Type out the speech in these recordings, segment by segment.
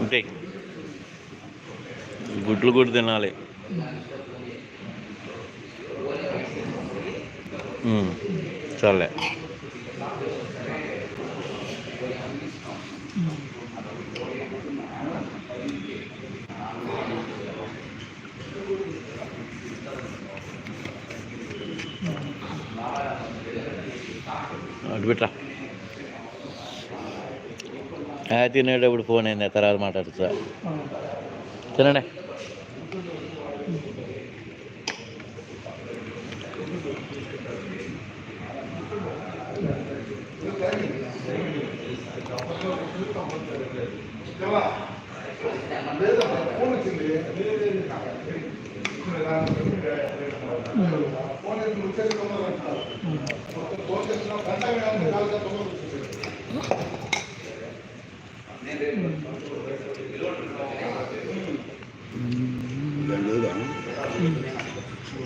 ఉంటాయి గుడ్లు కూడా తినాలి. చాలే అటు పెట్టరా? తినేటప్పుడు ఫోన్ అయింది తర్వాత మాట్లాడుతా తినండి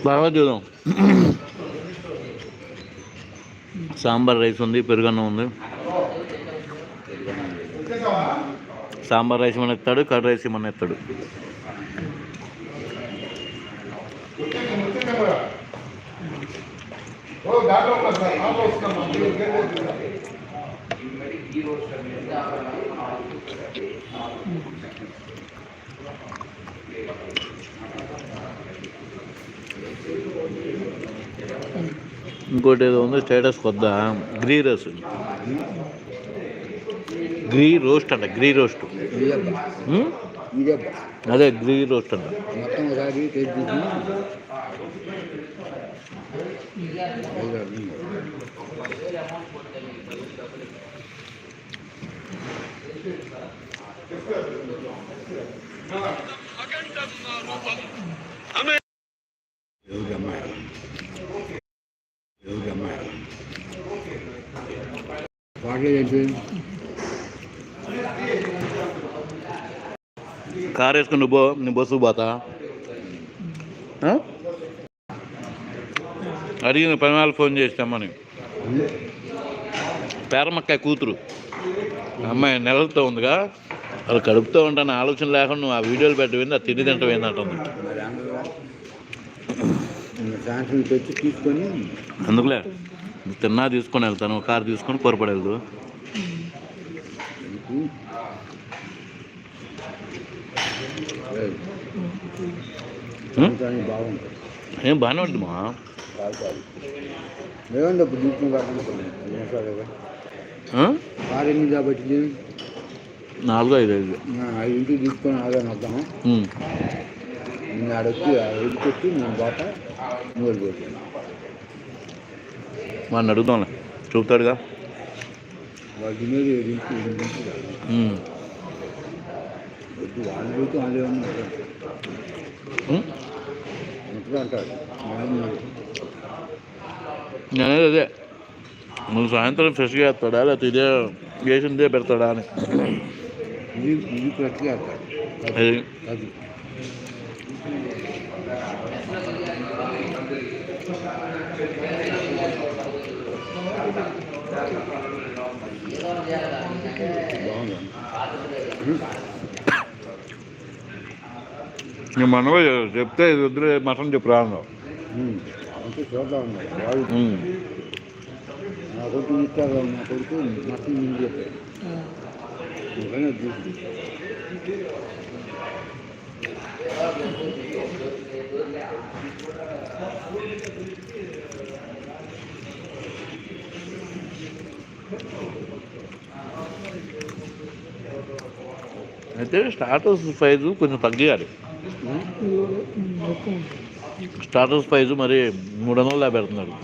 బాగా చూద్దాం సాంబార్ రైస్ ఉంది పెరుగన్నం ఉంది. సాంబార్ రైస్ మన ఎత్తాడు కర్రీ రైస్ మన ఎత్తాడు? ఇంకోటి ఏదో ఉంది స్టేటస్ కొద్ద? గ్రీ రోస్ట్ గ్రీ రోస్ట్ అంట గ్రీ రోస్ట్? ఇదబ్బా. అదే గ్రీ రోస్ట్ అంట. మొత్తం కారు వేసుకుని నువ్వు నువ్వు బస్సు పోతా. అడిగిన పని వాళ్ళు ఫోన్ చేస్తామని పేరమ్మక్కాయ కూతురు. అమ్మాయి నెలలతో ఉందిగా. అది కడుపుతూ ఉంటాను ఆలోచన లేకుండా నువ్వు ఆ వీడియోలు పెట్టవేంది అది తిండి తింటవేంది అంటుంది. అందుకులే. నువ్వు తిన్నా తీసుకొని వెళ్తాను కారు తీసుకొని పొరపడి వెళ్దు. ఏం బాగానే ఉంటుంది మా కాబట్టి నాలుగు ఐదు ఐదు. ఇంటికి తీసుకొని ఆదాయం వద్దాం. నేను ఆడొచ్చి ఎదుకొచ్చి నేను బాట మూడు పోతాను వాడిని అడుగుతాంలే చూపుతాడుగా. వద్దు వాళ్ళు పోతే వాళ్ళు అంటారు మనం నేనేది అదే. నువ్వు సాయంత్రం ఫ్రెష్గా వేస్తాడా లేకపోతే ఇదే వేసిందే పెడతాడా అని ఇది ఇది ప్రతిగా అంటారు అది అది బాగుంది నీ మనవ చెప్తే ఇది వద్దులే మటన్ చెప్పు రాను ఉమ్. అంటే చూద్దాం అన్నారు వాళ్ళు ఉం. నా కొడుకు ఇస్తారు నా కొడుకు మట్టి చెప్పారు అందుకని అది చూసి అయితే స్టార్టర్స్ ప్రైజ్ కొంచెం తగ్గియాలి స్టార్టర్స్ ప్రైజ్ మరి మూడు వందలు యాభై పెడుతున్నాడు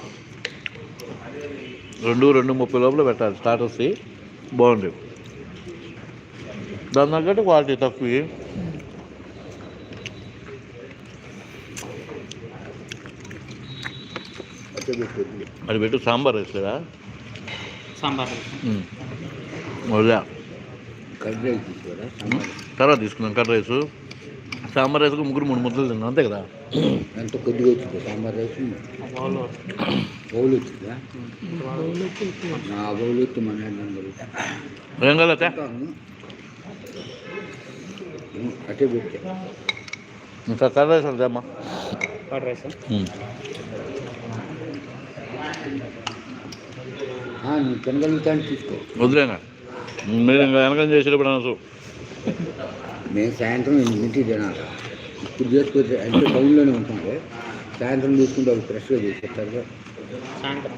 రెండు రెండు ముప్పై లోపల పెట్టాలి. స్టార్టర్స్ బాగుంది దాని తగ్గట్టు క్వాలిటీ తక్కువ అది పెట్టు సాంబార్ వేస్తారా? సాంబార్ వదిలే. కర్రీ రైస్ తర్వాత తీసుకున్నాం కర్రీ రైస్. సాంబార్ రైస్కు ముగ్గురు మూడు ముద్దలు తిన్నాం అంతే కదా? ఎంత కొద్దిగా వచ్చింది సాంబార్ రైస్ బౌల్ వచ్చిందా? నా బౌల్ వచ్చి మన అటే పెట్టా. ఇంకా కర్రీ రైస్ వద్దామా కర్డ్ రైస్ ఆ, నువ్వు తినగలుగుతాను తీసుకో. వదిలేనా మీరు ఇంకా వెనకం చేసేటప్పుడు అనసు మేము సాయంత్రం ఎనిమిదింటికి తినాలి? ఇప్పుడు చేసుకుంటే అంటే టౌన్లోనే ఉంటుంది సాయంత్రం తీసుకుంటే అవి ఫ్రెష్గా చేసేస్తారు సాయంత్రం.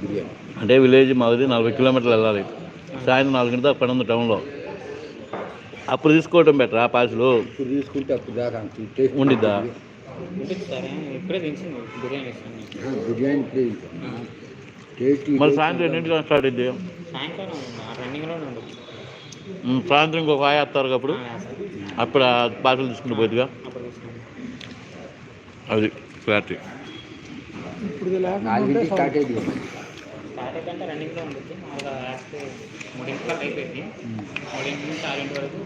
బిర్యానీ. అంటే విలేజ్ మాది నలభై కిలోమీటర్లు వెళ్ళాలి. సాయంత్రం నాలుగింటి దాకా పని ఉంది టౌన్లో అప్పుడు తీసుకోవటం బెటర్ ఆ పాసులు ఇప్పుడు తీసుకుంటే అప్పుడు దాకా ఉండిద్దా? బిర్యానీ మరి సాయంత్రం ఎన్నింటికి స్టార్ట్ అయింది సాయంత్రం ఇంకొక ఆయ వస్తారు అప్పుడు? అప్పుడు ఆ పాసులు తీసుకుని పోతుందిగా అది క్లారిటీ నాలుగింటికి స్టార్ట్ అయ్యింది స్టార్ట్ అయితే రన్నింగ్లో ఉంటుంది మామూలుగా లాస్ట్ మూడింటి వరకు అయిపోయింది. మూడింటి నుంచి ఆరింటి వరకు